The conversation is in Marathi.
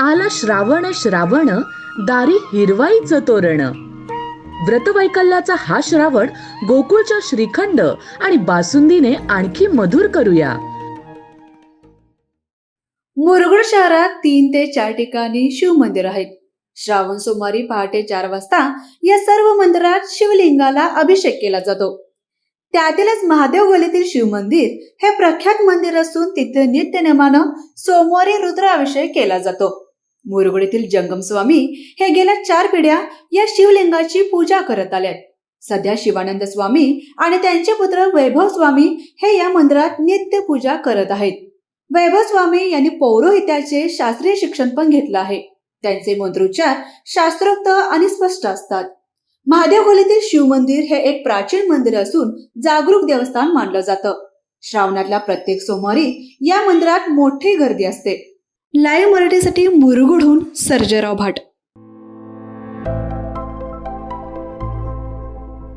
आला श्रावण श्रावण दारी हिरवाईचं तोरण. व्रतवैकल्याचा हा श्रावण गोकुळच्या श्रीखंड आणि बासुंदीने आणखी मधुर करूया. मुरगुड शहरात तीन ते चार ठिकाणी शिव मंदिर आहेत. श्रावण सोमवारी पहाटे चार वाजता या सर्व मंदिरात शिवलिंगाला अभिषेक केला जातो. त्यातीलच महादेव गलीतील शिव मंदिर हे प्रख्यात मंदिर असून तिथे नित्य नेमानं सोमवारी रुद्राभिषेक केला जातो. मुरगुडीतील जंगम स्वामी हे गेल्या चार पिढ्या या शिवलिंगाची पूजा करत आल्यात सध्या शिवानंद स्वामी आणि त्यांचे पुत्र वैभव स्वामी हे या मंदिरात नित्य पूजा करत आहेत. वैभव स्वामी यांनी पौरोहित्याचे शास्त्रीय शिक्षण पण घेतलं आहे. त्यांचे मंत्रोच्चार शास्त्रोक्त आणि स्पष्ट असतात. महादेव खोलीतील शिव मंदिर हे एक प्राचीन मंदिर असून जागरूक देवस्थान मानलं जातं. श्रावणातल्या प्रत्येक सोमवारी या मंदिरात मोठी गर्दी असते. लाईव्ह मराठीसाठी मुरगुडहून सर्जराव भाट.